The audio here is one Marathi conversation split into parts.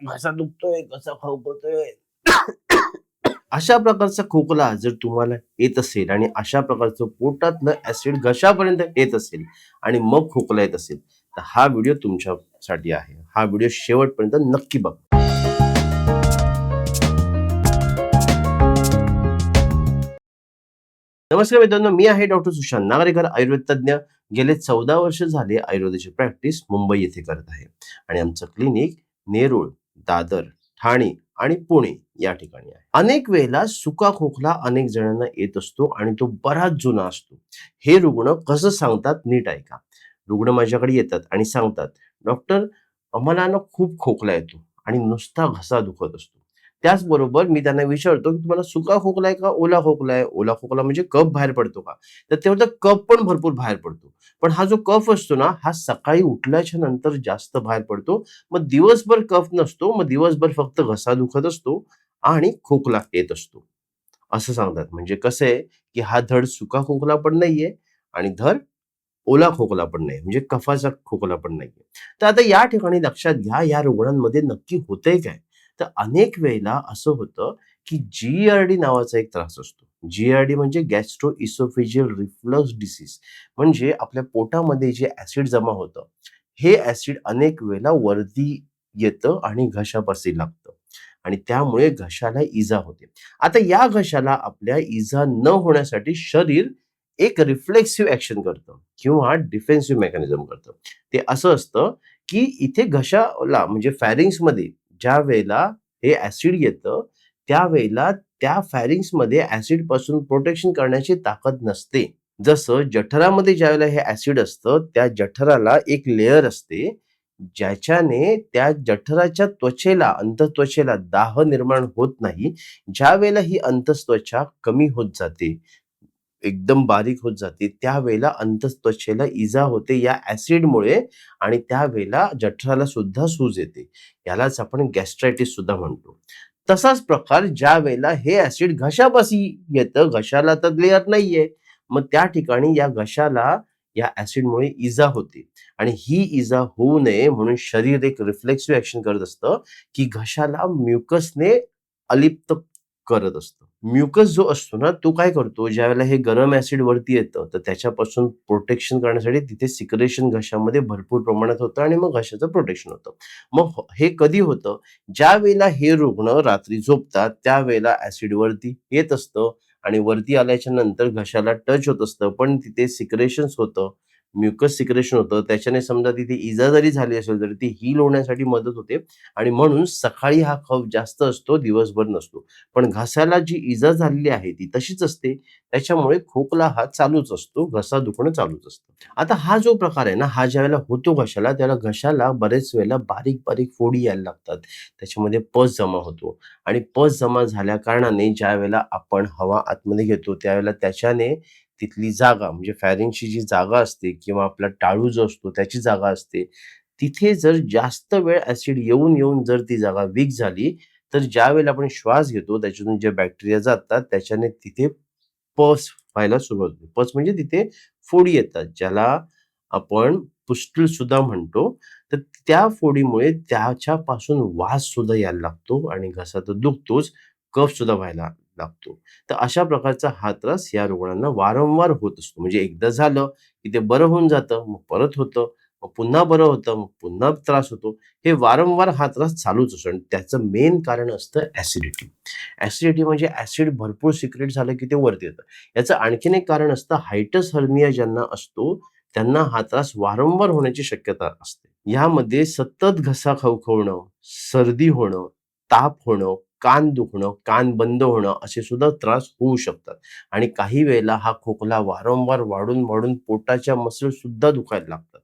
घसा दुखतोय कसा खोकतोय अशा प्रकारचा खोकला जर तुम्हाला येत असेल आणि अशा प्रकारचं पोटातलं ऍसिड घशापर्यंत येत असेल आणि मग खोकला येत असेल तर हा व्हिडिओ तुमच्यासाठी आहे. हा व्हिडिओ शेवटपर्यंत नक्की बघा. नमस्कार मित्रांनो मी आहे डॉक्टर सुशांत नागरेकर आयुर्वेद तज्ज्ञ. गेले चौदा वर्ष झाले आयुर्वेदाची प्रॅक्टिस मुंबई येथे करत आहे. आणि आमचं क्लिनिक नेरूळ दादर ठाणे आणि पुणे या ठिकाणी आहे. अनेक वेळेला सुका खोकला अनेक जणांना येत असतो आणि तो बराच जुना असतो. हे रुग्ण कसं सांगतात नीट ऐका. रुग्ण माझ्याकडे येतात आणि सांगतात डॉक्टर आम्हाला ना खूप खोकला येतो आणि नुसता घसा दुखत असतो. त्याचबरोबर मी त्यांना विचारतो की तुम्हाला सुका खोकला आहे का ओला खोकला आहे? ओला खोकला म्हणजे कफ बाहेर पडतो का? तर तेव्हा कफ पण भरपूर बाहेर पडतो. पण हा जो कफ असतो ना हा सकाळी उठल्याच्या नंतर जास्त बाहेर पडतो. मग दिवसभर कफ नसतो मग दिवसभर फक्त घसा दुखत असतो आणि खोकला येत असतो. असं सांगतात. म्हणजे कसं आहे की हा धड सुका खोकला पण नाहीये आणि धड ओला खोकला पण नाही म्हणजे कफाचा खोकला पण नाहीये. तर आता या ठिकाणी लक्षात घ्या या रुग्णांमध्ये नक्की होतंय काय? तर अनेक वेळेला असं होतं की जी आर डी नावाचा एक त्रास असतो. जी आर डी म्हणजे गॅस्ट्रो इसोफेजियल रिफ्लक्स डिसीज म्हणजे आपल्या पोटामध्ये जे ऍसिड जमा होतं हे ऍसिड अनेक वेळेला वरती येतं आणि घशापासी लागतं. आणि त्यामुळे घशाला इजा होते. आता या घशाला आपल्या इजा न होण्यासाठी शरीर एक रिफ्लेक्सिव्ह ऍक्शन करतं किंवा डिफेन्सिव्ह मेकॅनिझम करतं. ते असं असतं की इथे घशाला म्हणजे फॅरिंग्समध्ये ज्या वेळेला हे ऍसिड येतं त्यावेळेला त्या फॅरिंग्समध्ये ऍसिडपासून प्रोटेक्शन करण्याची ताकद नसते. जसं जठरामध्ये ज्या वेळेला हे ऍसिड असतं त्या जठराला एक लेअर असते ज्याच्याने त्या जठराच्या त्वचेला अंतत्वचेला दाह निर्माण होत नाही. ज्या वेळेला ही अंतस्त्वचा कमी होत जाते एकदम बारीक होत जाते. त्यावेळेला अंतस्त्वचेला इजा होते या ऍसिडमुळे आणि त्यावेळेला जठराला सुद्धा सूज येते. यालाच आपण गॅस्ट्रायटिस सुद्धा म्हणतो. तसाच प्रकार ज्या वेळेला हे ऍसिड घशापाशी येतं घशाला तर लेअर नाहीये. मग त्या ठिकाणी या घशाला या ऍसिडमुळे इजा होते. आणि ही इजा होऊ नये म्हणून शरीर एक रिफ्लेक्सिव्ह ऍक्शन करत असतं की घशाला म्युकसने अलिप्त करत असतं. म्युकस जो असतो ना तो काय करतो? ज्या वेळेला हे गरम ऍसिड वरती येतं तर त्याच्यापासून प्रोटेक्शन करण्यासाठी तिथे सिक्रेशन घशामध्ये भरपूर प्रमाणात होतं आणि मग घशाचं प्रोटेक्शन होतं. मग हो, हे कधी होतं? ज्या वेळेला हे रुग्ण रात्री झोपतात त्यावेळेला ऍसिड वरती येत असतं आणि वरती आल्याच्यानंतर घशाला टच होत असतं पण तिथे सिक्रेशन्स होतं म्युकस सिक्रेशन होतं. त्याच्याने समजा तिथे इजा जरी झाली असेल तरी ती हील होण्यासाठी मदत होते. आणि म्हणून सकाळी हा खप जास्त असतो दिवसभर नसतो. पण घशाला जी इजा झालेली आहे ती तशीच असते. त्याच्यामुळे खोकला हा चालूच असतो घसा दुखणं चालूच असतं. आता हा जो प्रकार आहे ना हा ज्या वेळेला होतो घशाला त्याला घशाला बरेच वेळेला बारीक बारीक फोडी यायला लागतात. त्याच्यामध्ये पस जमा होतो. आणि पस जमा झाल्या कारणाने ज्या वेळेला आपण हवा आतमध्ये घेतो त्यावेळेला त्याच्याने तिथली जागा म्हणजे फॅरिंगची जी जागा असते किंवा आपला टाळू जो असतो त्याची जागा असते तिथे जर जास्त वेळ ऍसिड येऊन येऊन जर ती जागा वीक झाली तर ज्या वेळेला आपण श्वास घेतो त्याच्यातून जे बॅक्टेरिया जातात त्याच्याने तिथे पस व्हायला सुरुवात होते. पस म्हणजे तिथे फोडी येतात ज्याला आपण पुस्टल सुद्धा म्हणतो. तर त्या फोडीमुळे त्याच्यापासून वास सुद्धा यायला लागतो आणि घसा तर दुखतोच कफ सुद्धा व्हायला लागतो तर अशा प्रकारचा हा त्रास या रुग्णांना वारंवार होत असतो. म्हणजे एकदा झालं की ते बरं होऊन जातं मग परत होतं मग पुन्हा बरं होतं मग पुन्हा त्रास होतो. हे वारंवार हा त्रास चालूच असतो. आणि त्याचं मेन कारण असतं ऍसिडिटी ऍसिडिटी म्हणजे ऍसिड भरपूर सिक्रेट झालं की ते वरती येतं. याचं आणखीन एक कारण असतं हायटस हर्निया ज्यांना असतो त्यांना हा त्रास वारंवार होण्याची शक्यता असते. यामध्ये सतत घसा खवखवणं सर्दी होणं ताप होणं कान दुखणं कान बंद होणं असे सुद्धा त्रास होऊ शकतात. आणि काही वेळेला हा खोकला वारंवार वाढून वाढून पोटाच्या मसल सुद्धा दुखायला लागतात.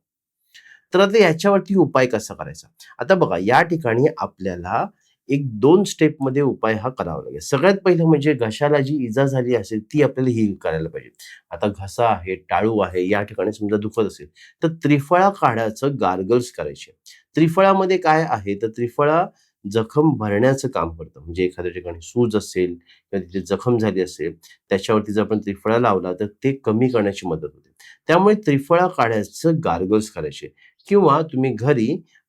तर आता याच्यावरती उपाय कसा करायचा? आता बघा या ठिकाणी आपल्याला एक दोन स्टेपमध्ये उपाय हा करावा लागेल. सगळ्यात पहिलं म्हणजे घशाला जी इजा झाली असेल ती आपल्याला हील करायला पाहिजे. आता घसा आहे टाळू आहे या ठिकाणी समजा दुखत असेल तर त्रिफळा काढायचं गार्गल्स करायचे. त्रिफळामध्ये काय आहे? तर त्रिफळा जखम भरण्याचं काम करतं. म्हणजे एखाद्या ठिकाणी सूज असेल किंवा तिथे जखम झाली असेल त्याच्यावरती जर आपण त्रिफळा लावला तर ते कमी करण्याची मदत होते. त्यामुळे त्रिफळा काढायचं गार्गल्स करायचे. किंवा तुम्ही घरी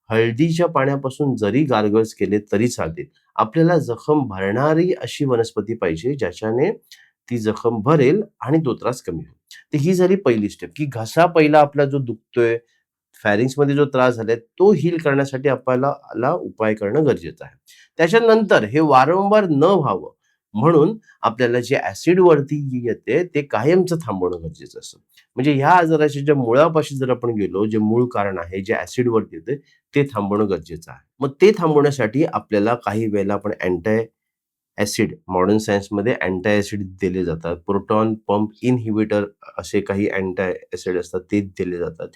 हळदीच्या पाण्यापासून जरी गार्गल्स केले तरी चालतील. आपल्याला जखम भरणारी अशी वनस्पती पाहिजे ज्याच्याने ती जखम भरेल आणि तो त्रास कमी होईल. तर ही झाली पहिली स्टेप की घसा पहिला आपला जो दुखतोय फॅरिंग्समध्ये जो त्रास झालाय तो हील करण्यासाठी आपल्याला उपाय करणं गरजेचं आहे. त्याच्यानंतर हे वारंवार न व्हावं म्हणून आपल्याला जे ऍसिड वरती येते ते कायमचं थांबवणं गरजेचं असतं. म्हणजे ह्या आजाराच्या ज्या मुळापाशी जर आपण गेलो जे मूळ कारण आहे जे ऍसिड वरती येते ते थांबवणं गरजेचं आहे. मग ते थांबवण्यासाठी आपल्याला काही वेळेला आपण अँटाय ऍसिड मॉडर्न सायन्समध्ये अँटाय ऍसिड दिले जातात. प्रोटॉन पंप इनहिबिटर असे काही अँटाय ऍसिड असतात ते दिले जातात.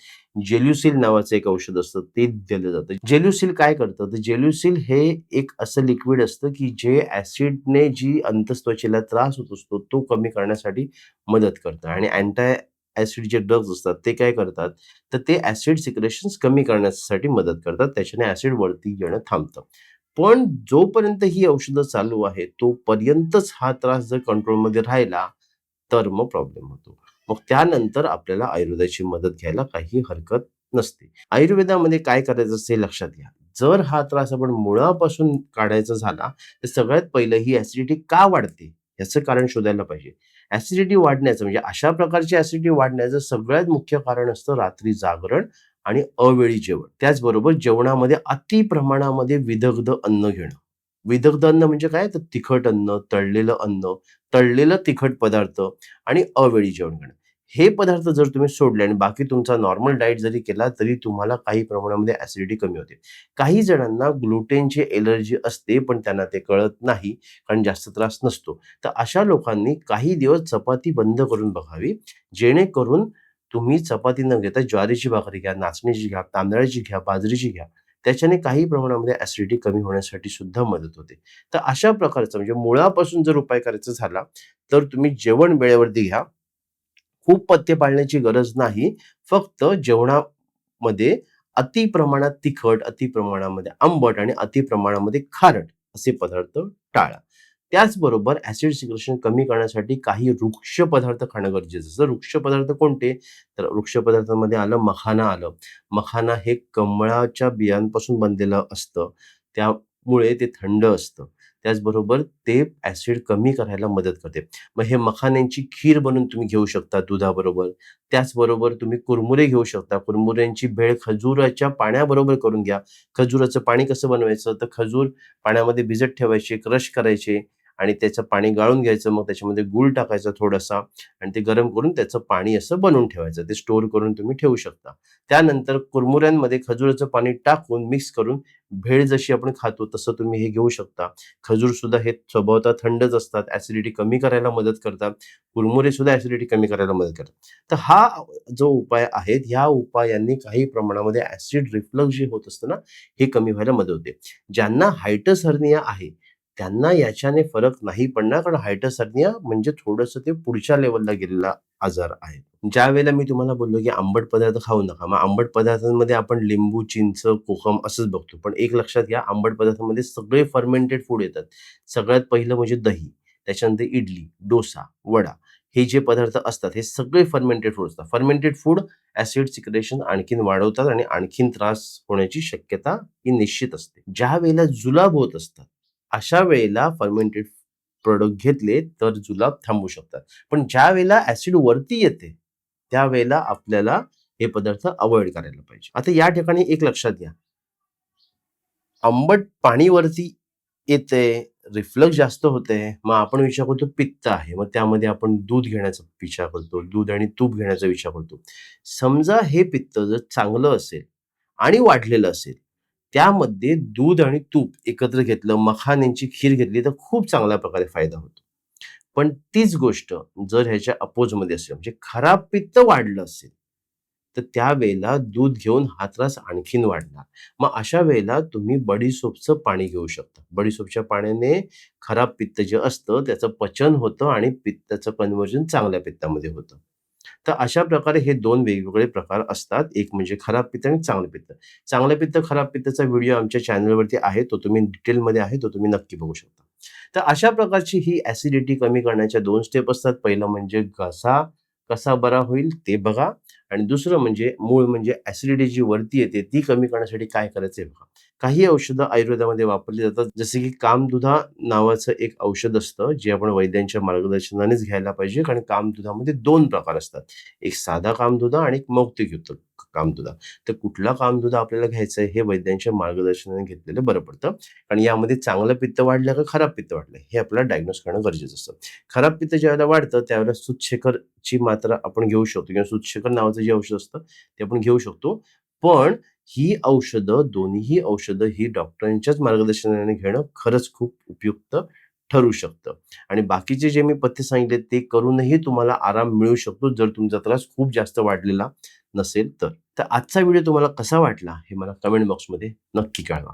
जेल्युसिल नावाचं एक औषध असतं ते दिलं जातं. जेल्युसिल काय करतं? तर जेल्युसिल हे एक असं लिक्विड असतं की जे ऍसिडने जी अंतस्त्वचेला त्रास होत असतो तो कमी करण्यासाठी मदत करतं. आणि अँटा ऍसिड जे ड्रग्ज असतात ते काय करतात? तर ते ऍसिड सिक्रेशन्स कमी करण्यासाठी मदत करतात. त्याच्याने ऍसिड वरती येणं थांबतं. पण जोपर्यंत ही औषधं चालू आहे तोपर्यंतच हा त्रास जर कंट्रोलमध्ये राहिला तर मग प्रॉब्लेम होतो. मग त्यानंतर आपल्याला आयुर्वेदाची मदत घ्यायला काही हरकत नसते. आयुर्वेदामध्ये काय करायचं असते लक्षात घ्या. जर हा त्रास आपण मुळापासून काढायचा झाला तर सगळ्यात पहिलं ही ऍसिडिटी का वाढते? याचं कारण शोधायला पाहिजे. ऍसिडिटी वाढण्याचं म्हणजे अशा प्रकारची ऍसिडिटी वाढण्याचं सगळ्यात मुख्य कारण असतं रात्री जागरण आणि अवेळी जेवण. त्याचबरोबर जेवणामध्ये अति प्रमाणामध्ये विदग्ध अन्न घेणं. विदग्ध अन्न म्हणजे काय? तर तिखट अन्न तळलेलं अन्न तळलेलं तिखट पदार्थ आणि अवेळी जेवण घेणं. हे पदार्थ जर तुम्ही सोडले आणि बाकी तुमचा नॉर्मल डाएट जरी केला तरी तुम्हाला काही प्रमाणामध्ये ऍसिडिटी कमी होते. काही जणांना ग्लुटेनची एलर्जी असते पण त्यांना ते कळत नाही कारण जास्त त्रास नसतो. तर अशा लोकांनी काही दिवस चपाती बंद करून बघावी जेणेकरून तुम्ही चपाती न घेता ज्वारीची भाकरी घ्या नाचणीची घ्या तांदळाची घ्या बाजरीची घ्या. त्याच्याने काही प्रमाणामध्ये ऍसिडिटी कमी होण्यासाठी सुद्धा मदत होते. तर अशा प्रकारचं म्हणजे मुळापासून जर उपाय करायचा झाला तर तुम्ही जेवण वेळेवरती घ्या. खूप पथ्य पाळण्याची गरज नाही. फक्त जेवणामध्ये अति प्रमाणात तिखट अति प्रमाणामध्ये आंबट आणि अति प्रमाणामध्ये खारट असे पदार्थ टाळा. त्याचबरोबर ऍसिड सिक्रेशन कमी करण्यासाठी काही वृक्ष पदार्थ खाणं गरजेचं असतं. वृक्ष पदार्थ कोणते? तर वृक्ष पदार्थामध्ये आलं मखाना आलं. मखाना हे कमळाच्या बियांपासून बनलेलं असतं. त्यामुळे ते थंड असतं. त्याचबरोबर ते ऍसिड कमी करायला मदत करते. मग हे मखाण्यांची खीर बनवून तुम्ही घेऊ शकता दुधाबरोबर. त्याचबरोबर तुम्ही कुरमुरे घेऊ शकता. कुरमुऱ्यांची भेळ खजुराच्या पाण्याबरोबर करून घ्या. खजुराचं पाणी कसं बनवायचं? तर खजूर पाण्यामध्ये भिजत ठेवायचे क्रश करायचे. आणि त्याचं पाणी गाळून घ्यायचं मग त्याच्यामध्ये गुळ टाकायचा थोडासा आणि ते गरम करून त्याचं पाणी असं बनवून ठेवायचं. ते स्टोअर करून तुम्ही ठेवू शकता. त्यानंतर कुरमुऱ्यांमध्ये खजुराचं पाणी टाकून मिक्स करून भेळ जशी आपण खातो तसं तुम्ही हे घेऊ शकता. खजूर सुद्धा हे स्वभावतः थंडच असतात ऍसिडिटी कमी करायला मदत करतात. कुरमुरे सुद्धा ऍसिडिटी कमी करायला मदत करतात. तर हा जो उपाय आहे ह्या उपायांनी काही प्रमाणामध्ये ऍसिड रिफ्लक्स जे होत असतं ना हे कमी व्हायला मदत होते. ज्यांना हायटस हर्निया आहे त्यांना याच्याने फरक नाही पडणार कारण हायटसर्निया म्हणजे थोडंसं ते पुढच्या लेवलला गेलेला आजार आहे. ज्या वेळेला मी तुम्हाला बोललो की आंबट पदार्थ खाऊ नका मग आंबट पदार्थांमध्ये आपण लिंबू चिंच कोकम असंच बघतो. पण एक लक्षात घ्या आंबट पदार्थांमध्ये सगळे फर्मेंटेड फूड येतात. सगळ्यात पहिलं म्हणजे दही त्याच्यानंतर इडली डोसा वडा हे जे पदार्थ असतात हे सगळे फर्मेंटेड फूड असतात. फर्मेंटेड फूड ऍसिड सिक्रेशन आणखीन वाढवतात आणि आणखीन त्रास होण्याची शक्यता ही निश्चित असते. ज्या वेळेला जुलाब होत असतात अशा वेळेला फर्मेंटेड प्रोडक्ट घेतले तर जुलाब थांबू शकतात. पण ज्या वेळेला ऍसिड वरती येते त्यावेळेला आपल्याला हे पदार्थ अवॉइड करायला पाहिजे. आता या ठिकाणी एक लक्षात घ्या. आंबट पाणी वरती येते रिफ्लक्स जास्त होते मग आपण विचार करतो पित्त आहे मग त्यामध्ये आपण दूध घेण्याचा विचार करतो दूध आणि तूप घेण्याचा विचार करतो. समजा हे पित्त जर चांगलं असेल आणि वाढलेलं असेल त्यामध्ये दूध आणि तूप एकत्र घेतलं मखाण्यांची खीर घेतली तर खूप चांगल्या प्रकारे फायदा होतो. पण तीच गोष्ट जर ह्याच्या अपोजमध्ये असेल म्हणजे खराब पित्त वाढलं असेल तर त्यावेळेला दूध घेऊन हा त्रास आणखीन वाढणार. मग अशा वेळेला तुम्ही बडीसोपचं पाणी घेऊ शकता. बडीसोपच्या पाण्याने खराब पित्त जे असतं त्याचं पचन होतं आणि पित्ताचं कन्वर्जन चांगल्या पित्तामध्ये होतं. तर अशा प्रकारे हे दोन वेगवेगळे प्रकार असतात. एक म्हणजे खराब पित्त आणि चांगलं पित्त. चांगलं पित्त खराब पित्ताचा व्हिडिओ आमच्या चॅनलवरती आहे. तो तुम्ही डिटेलमध्ये आहे. तो तुम्ही नक्की बघू शकता. तर अशा प्रकारची ही ऍसिडिटी कमी करण्याच्या दोन स्टेप असतात. पहिलं म्हणजे घसा. कसा बरा होईल ते बघा. आणि दुसरं म्हणजे मूळ म्हणजे ऍसिडिटी जी वरती येते ती कमी करण्यासाठी काय करायचं आहे बघा. काही औषधं आयुर्वेदामध्ये वापरली जातात. जसे की कामदुधा नावाचं एक औषध असतं जे आपण वैद्यांच्या मार्गदर्शनानेच घ्यायला पाहिजे. कारण कामदुधामध्ये दोन प्रकार असतात. एक साधा कामदुधा आणि एक मौक्तिक मौक्तिकयुक्त कामधुदा तर कुठला कामधुदा आपल्याला घ्यायचा आहे हे वैद्यांच्या मार्गदर्शनाने घेतलेलं बरं पडतं. आणि यामध्ये चांगलं पित्त वाढलं का खराब पित्त वाढलं हे आपल्याला डायग्नोस करणं गरजेचं असतं. खराब पित्त ज्यावेळेला वाढतं त्यावेळेला सुतशेखरची मात्रा आपण घेऊ शकतो किंवा सुतशेखर नावाचं जे औषध असतं ते आपण घेऊ शकतो. पण ही औषधं दोन्ही औषधं ही डॉक्टरांच्याच मार्गदर्शनाने घेणं खरंच खूप उपयुक्त ठरू शकतं. आणि बाकीचे जे मी पथ्य सांगितले ते करूनही तुम्हाला आराम मिळू शकतो जर तुमचा त्रास खूप जास्त वाढलेला नसेल तर. तर आजचा व्हिडिओ तुम्हाला कसा वाटला हे मला कमेंट बॉक्समध्ये नक्की कळवा.